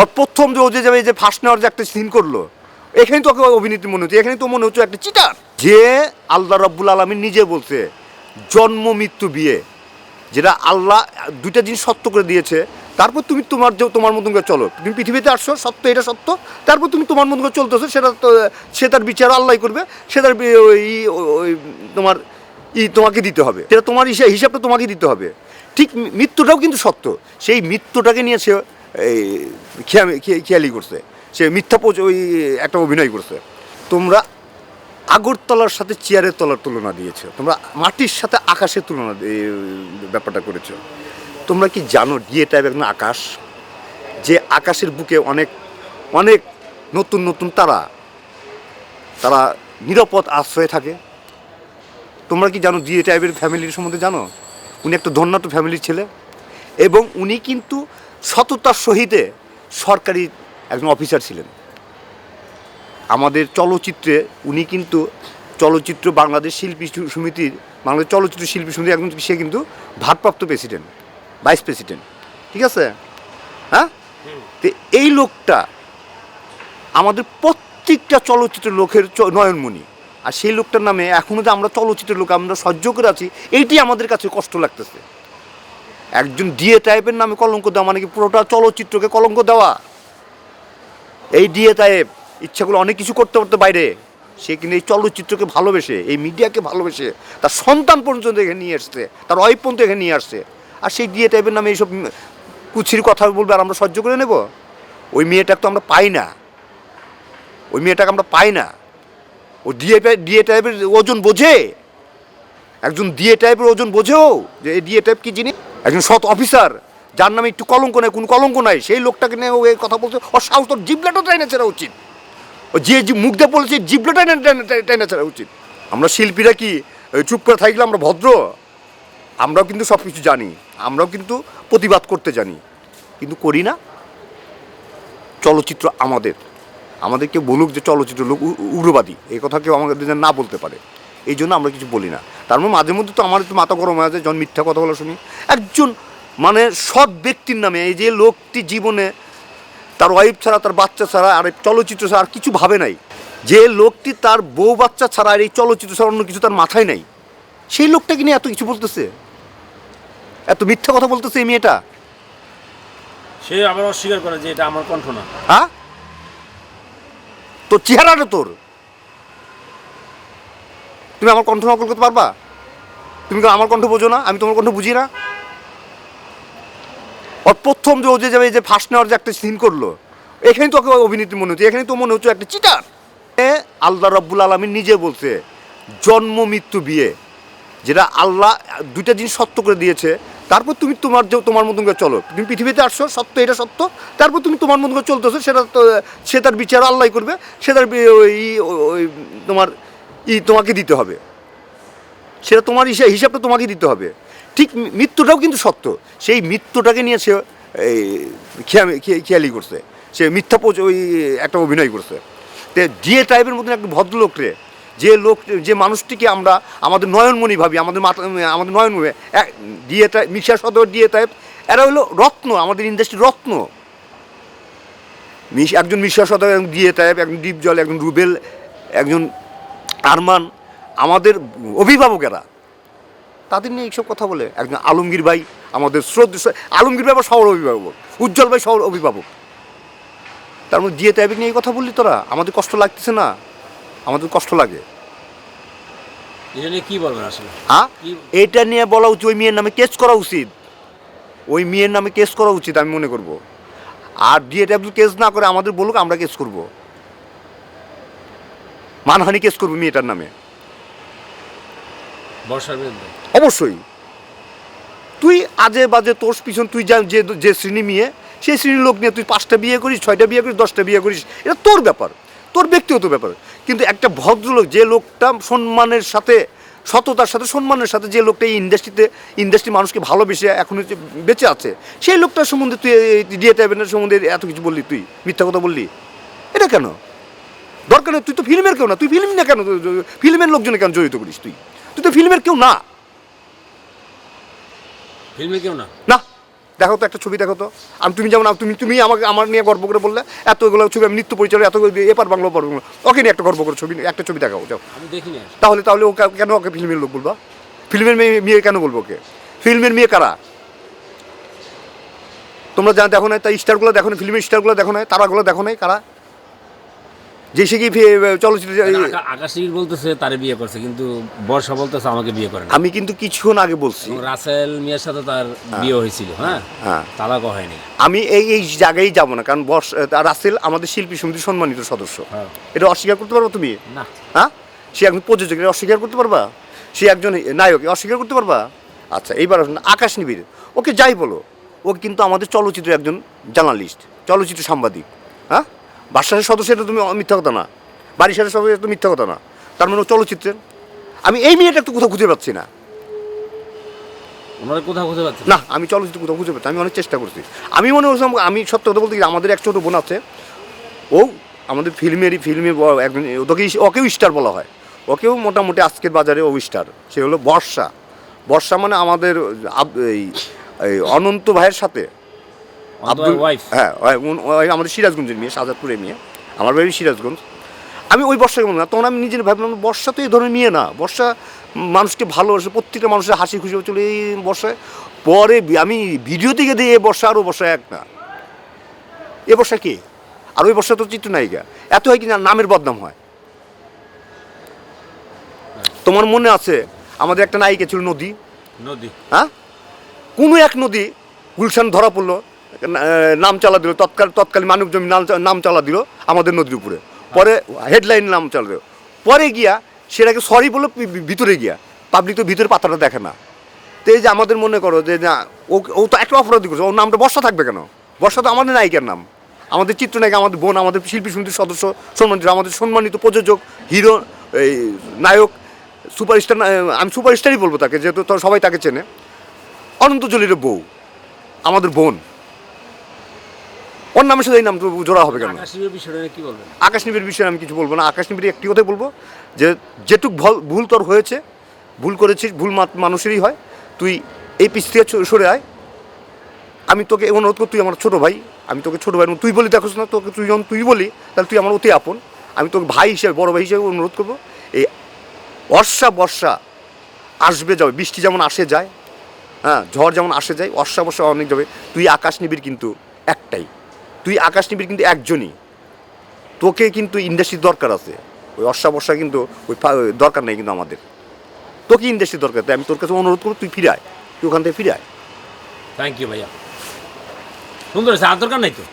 ওর প্রথম যে ও যে যাবে যে ফার্স্ট নেওয়ার যে একটা সিন করল এখানে তোকে অভিনেত্রী মনে হচ্ছে এখানে তো মনে হচ্ছে একটা চিটার যে আল্লাহ রব্বুল আলমী নিজে বলছে, জন্ম, মৃত্যু, বিয়ে, যেটা আল্লাহ দুইটা জিনিস সত্য করে দিয়েছে। তারপর তুমি তোমার যে, তোমার মতন করে চলো। তুমি পৃথিবীতে আসছো, সত্য, এটা সত্য। তারপর তুমি তোমার মতন করে চলতেছো, সেটা সে তার বিচার আল্লাহ করবে, সে তার ওই তোমার ই তোমাকে দিতে হবে। সেটা তোমার হিসাব হিসাবটা তোমাকে দিতে হবে। ঠিক মৃত্যুটাও কিন্তু সত্য। সেই মৃত্যুটাকে নিয়ে সে এই খেয়ালি করছে। সে মিথ্যা ওই একটা অভিনয় করছে। তোমরা আগরতলার সাথে চেয়ারের তলার তুলনা দিয়েছ। তোমরা মাটির সাথে আকাশের তুলনা ব্যাপারটা করেছ। তোমরা কি জানো ডিএ টাইপ একদম আকাশ? যে আকাশের বুকে অনেক অনেক নতুন নতুন তারা তারা নিরাপদ আশ্রয়ে থাকে। তোমরা কি জানো ডিএ টাইপের ফ্যামিলির সম্বন্ধে জানো? উনি একটা ধন্যাত ফ্যামিলির ছেলে। এবং উনি কিন্তু সততার সহিতে সরকারি একজন অফিসার ছিলেন। আমাদের চলচ্চিত্রে উনি কিন্তু চলচ্চিত্র বাংলাদেশ শিল্পী সমিতির, বাংলাদেশ চলচ্চিত্র শিল্পী সমিতি একজন, সে কিন্তু ভারপ্রাপ্ত প্রেসিডেন্ট, ভাইস প্রেসিডেন্ট। ঠিক আছে? হ্যাঁ? তো এই লোকটা আমাদের প্রত্যেকটা চলচ্চিত্র লোকের নয়নমণি। আর সেই লোকটার নামে এখনও যে আমরা চলচ্চিত্রের লোক আমরা সহ্য করে আছি, এইটি আমাদের কাছে কষ্ট লাগতেছে। একজন ডিএ টাইপের নামে কলঙ্ক দেওয়া মানে কি পুরোটা চলচ্চিত্রকে কলঙ্ক দেওয়া? এই ডিএ টাইপ ইচ্ছাগুলো অনেক কিছু করতে করতে বাইরে। সে কিন্তু এই চলচ্চিত্রকে ভালোবেসে, এই মিডিয়াকে ভালোবেসে তার সন্তান পর্যন্ত এখানে নিয়ে আসছে, তার ওয়াইফ পর্যন্ত এখানে নিয়ে আসছে। আর সেই ডিএ টাইপের নামে এইসব কুচির কথা বলবে আর আমরা সহ্য করে নেব? ওই মেয়েটাকে তো আমরা পাই না। ওই মেয়েটাকে আমরা পাই না। ও ডিএ ডিএ টাইপের ওজন বোঝে? একজন ডিএ টাইপের ওজন বোঝেও যে এই ডিএ টাইপ কি জিনিস? একজন সৎ অফিসার, যার নামে একটু কলঙ্ক নেই, কোনো কলঙ্ক নাই, সেই লোকটাকে নিয়ে ও এই কথা বলছে। ওর সাহস তোর জিবলাটা টাইনা ছেড়া উচিত। ও যে মুখ দিয়ে বলেছে জিবলাটা টাইনা ছেড়া উচিত। আমরা শিল্পীরা কি চুপ করে থাকলে আমরা ভদ্র? আমরাও কিন্তু সব কিছু জানি, আমরাও কিন্তু প্রতিবাদ করতে জানি। কিন্তু করি না। চলচ্চিত্র আমাদের। আমাদেরকে বলুক যে চলচ্চিত্র লোক উগ্রবাদী, এই কথা কেউ আমাদের না বলতে পারে। এই জন্য আমরা কিছু বলি না। তার মানে মাঝে মধ্যে তো আমার একটু মাথা গরম হয়ে যায় যখন মিথ্যা কথা বলা শুনি। একজন মানে সৎ ব্যক্তির নামে এই যে লোকটি জীবনে তার ওয়াইফ ছাড়া তার বাচ্চা ছাড়া আর এই চলচ্চিত্র ছাড়া আর কিছু ভাবে নাই। যে লোকটি তার বউ বাচ্চা ছাড়া আর এই চলচ্চিত্র ছাড়া অন্য কিছু তার মাথায় নাই। সেই লোকটাকে নিয়ে এত কিছু বলতেছে? এত মিথ্যা কথা বলতেছে এই মেয়েটা? সে আবার অস্বীকার করে যে এটা আমার কণ্ঠ না। হ্যাঁ? তোর চেহারাটা তোর। তুমি আমার কণ্ঠ নকল করতে পারবা? তুমি আমার কণ্ঠ বোঝো না, আমি তোমার কণ্ঠ বুঝি না। ওর প্রথম যে ও যে যাবে যে ফার্স্ট নেওয়ার যে একটা সিন করল এখানে তোকে অভিনেত্রী মনে হচ্ছে এখানে তো মনে হচ্ছে একটা চিটার আল্লাহ রব্বুল আলমী নিজে বলছে, জন্ম, মৃত্যু, বিয়ে, যেটা আল্লাহ দুইটা জিনিস সত্য করে দিয়েছে। তারপর তুমি তোমার যে, তোমার মতন করে চলো। তুমি পৃথিবীতে আসছো, সত্য, এটা সত্য। তারপর তুমি তোমার মতন করে চলতেছো, সেটা তো, সে তার বিচার আল্লাহ করবে, সে তার ওই, তোমার ই তোমাকে দিতে হবে। সেটা তোমার হিসাব হিসাবটা তোমাকে দিতে হবে। ঠিক মৃত্যুটাও কিন্তু সত্য। সেই মৃত্যুটাকে নিয়ে সে খেয়ালি করছে। সে মিথ্যা ওই, একটা অভিনয় করছে। তো ডিএ টাইপের মতন একটা ভদ্রলোক রে, যে লোক, যে মানুষটিকে আমরা আমাদের নয়নমণি ভাবি, আমাদের মাথা, আমাদের নয়নমণি ডিএ টাইপ মিশা সদর ডিএ টাইপ এরা হলো রত্ন, আমাদের ইন্ডাস্ট্রির রত্ন। একজন মিশা সদর, একজন ডিএ টাইপ একজন ডিপ জল একজন রুবেল, একজন আরমান আমাদের অভিভাবকেরা তাদের নিয়ে এইসব কথা বলে। একজন আলমগীর ভাই আমাদের শ্রদ্ধা আলমগীর ভাই আবার শহর অভিভাবক উজ্জ্বল ভাই শহর অভিভাবক। তার মধ্যে জিএ টাইপিক নিয়ে এই কথা বললি তোরা আমাদের কষ্ট লাগতেছে না? আমাদের কষ্ট লাগে। এটা নিয়ে কি বলবেন আসলে? হ্যাঁ? এটা নিয়ে বলা উচিত ওই মেয়ের নামে কেস করা উচিত। ওই মেয়ের নামে কেস করা উচিত আমি মনে করব। আর ডিএ কেস না করে আমাদের বলুক আমরা কেস করব। মানহানি কেস করব মেয়েটার নামে। অবশ্যই। তুই আজে বাজে তোর পিছন তুই যা যে যে শ্রেণি মেয়ে সেই শ্রেণির লোক নিয়ে তুই পাঁচটা বিয়ে করিস ছয়টা বিয়ে করিস দশটা বিয়ে করিস এটা তোর ব্যাপার তোর ব্যক্তিগত ব্যাপার। কিন্তু একটা ভদ্রলোক যে লোকটা সম্মানের সাথে সততার সাথে সম্মানের সাথে যে লোকটা এই ইন্ডাস্ট্রিতে ইন্ডাস্ট্রি মানুষকে ভালোবেসে এখন বেঁচে আছে সেই লোকটার সম্বন্ধে তুই ডিএ টাইপের সম্বন্ধে এত কিছু বললি তুই মিথ্যা কথা বললি? এটা কেন? দরকার নেই তুই তো ফিল্মের কেউ না তুই ফিল্ম না কেন ফিল্মের লোকজনে কেন জড়িত করিস তুই? তুই তো ফিল্মের কেউ না। ফিল্মে কেউ না? না দেখো তো একটা ছবি দেখো তো। আমি তুমি যেমন তুমি তুমি আমাকে আমার নিয়ে গর্ব করে বললে এতগুলো ছবি আমি নৃত্য পরিচয় এত এপার বাংলা ওপার বাংলা। ওকে নিয়ে একটা গর্ব করে ছবি একটা ছবি দেখাও যাও। দেখিনি তাহলে তাহলে ও কেন ওকে ফিল্মের লোক বলবা? ফিল্মের মেয়ে মেয়ে কেন বলব ওকে? ফিল্মের মেয়ে কারা? তোমরা যা দেখো না তাই স্টারগুলো দেখো না ফিল্মের স্টারগুলো দেখো না তারাগুলো দেখো নাই কারা? যে সে কি চলচ্চিত্র আকা- আকাশির বলতেছে তারে বিয়ে করছে কিন্তু বর্ষা বলতেছে আমাকে বিয়ে করে আমি কিন্তু কিছুক্ষণ আগে বলছি। রাসেল মিয়ার সাথে তার বিয়ে হয়েছিল হ্যাঁ? হ্যাঁ। তালাকও হয়নি। আমি এই এই জায়গায় যাব না কারণ বর্ষ রাসেল আমাদের শিল্পী সমিতির সম্মানিত সদস্য। হ্যাঁ। এটা অস্বীকার করতে পারব তুমি? না। হ্যাঁ? সে একজন প্রযোজক অস্বীকার করতে পারবা? সে একজন নায়ক অস্বীকার করতে পারবা? আচ্ছা এইবার আকাশ নিবিড়। ওকে যাই বলো ও কিন্তু আমাদের চলচ্চিত্রের একজন জার্নালিস্ট চলচ্চিত্র সাংবাদিক হ্যাঁ? বাসার সদস্য এটা তুমি মিথ্যা কথা না। বাড়ির সাথে সদস্য এটা তো মিথ্যা কথা না। তার মানে ও চলচ্চিত্রের। আমি এই মেয়েটা একটু কোথাও খুঁজে পাচ্ছি না। ওনারা কোথাও খুঁজে পাচ্ছে না? আমি চলচ্চিত্র কোথাও খুঁজে পাচ্ছি আমি অনেক চেষ্টা করছি। আমি মনে করছিলাম আমি সত্য কথা বলতে কি আমাদের এক ছোটো বোন আছে। ও আমাদের ফিল্মেরই ফিল্মে একজন ওকে ওকেও স্টার বলা হয়। ওকেও মোটামুটি আজকের বাজারে ও স্টার। সে হলো বর্ষা। বর্ষা মানে আমাদের এই অনন্ত ভাইয়ের সাথে আব্দুল ওয়াইফ হ্যাঁ ওই- আমাদের সিরাজগঞ্জের মেয়ে শাহজাদপুরের মেয়ে। আমার বাড়ি সিরাজগঞ্জ। আমি ওই বর্ষাকে মনে না তখন আমি নিজের ভাবলাম বর্ষা তো এই ধরনের মেয়ে না। বর্ষা মানুষকে ভালোবাসে প্রত্যেকটা মানুষের হাসি খুশি চলে এই বর্ষায়। পরে আমি ভিডিও থেকে দিই এ বর্ষা আর ও বর্ষা এক না। এ বর্ষা কে? আর ওই বর্ষা তো চিত্রনায়িকা এত হয় কি না নামের বদনাম হয়। তোমার মনে আছে আমাদের একটা নায়িকা ছিল নদী। নদী। হ্যাঁ? কোনো এক নদী গুলশান ধরা পড়ল। নাম চালা দিল, তৎকাল, তৎকালীন মানব জমি নাম চালা দিল আমাদের নদীর উপরে। পরে হেডলাইন নাম চালা দিল। পরে গিয়া সেটাকে সরি বলল ভিতরে গিয়া পাবলিক তো ভিতরে পাতাটা দেখে না। তো এই যে আমাদের মনে করো যে না, ও ও তো একটা অপরাধী করছে, ওর নামটা বর্ষা থাকবে কেন? বর্ষা তো আমাদের নায়িকার নাম। আমাদের চিত্রনায়িকা, আমাদের বোন, আমাদের শিল্পী সমিতির সদস্য, সম্মানিত, আমাদের সম্মানিত প্রযোজক, হিরো, এই নায়ক, সুপারস্টার আমি সুপারস্টারই বলব তাকে, যেহেতু সবাই তাকে চেনে। অনন্ত জলির বউ, আমাদের বোন। ওর নামের সাথে এই নাম তো জোড়া হবে কেন? আকাশ নিবিড় বিষয়ে আমি কিছু বলব না। আকাশ নিবিড় একটি কথাই বলব যে যেটুক ভল- ভুল তোর হয়েছে ভুল করেছিস ভুল মানুষেরই হয় তুই এই পিস থেকে সরে আয়। আমি তোকে অনুরোধ কর তুই আমার ছোটো ভাই আমি তোকে ছোটো ভাই তুই বলি দেখোস না তোকে তুই যখন তুই বলি তাহলে তুই আমার অতি আপন। আমি তোকে ভাই হিসেবে বড় ভাই হিসেবে অনুরোধ করব এই বর্ষা বর্ষা আসবে যাবে বৃষ্টি যেমন আসে যায় হ্যাঁ ঝড় যেমন আসে যায় বর্ষা বর্ষা অনেক যাবে তুই আকাশ নিবিড় কিন্তু একটাই। তুই আকাশ নিবির কিন্তু একজনই। তোকে কিন্তু ইন্ডাস্ট্রির দরকার আছে। ওই বর্ষা কিন্তু ওই দরকার নেই কিন্তু আমাদের। তোকে ইন্ডাস্ট্রির দরকার, তাই আমি তোর কাছে অনুরোধ করব, তুই ফিরে আয় তুই ওখান থেকে ফিরে আয় থ্যাংক ইউ ভাইয়া। সুন্দর আছে আর দরকার নেই তো?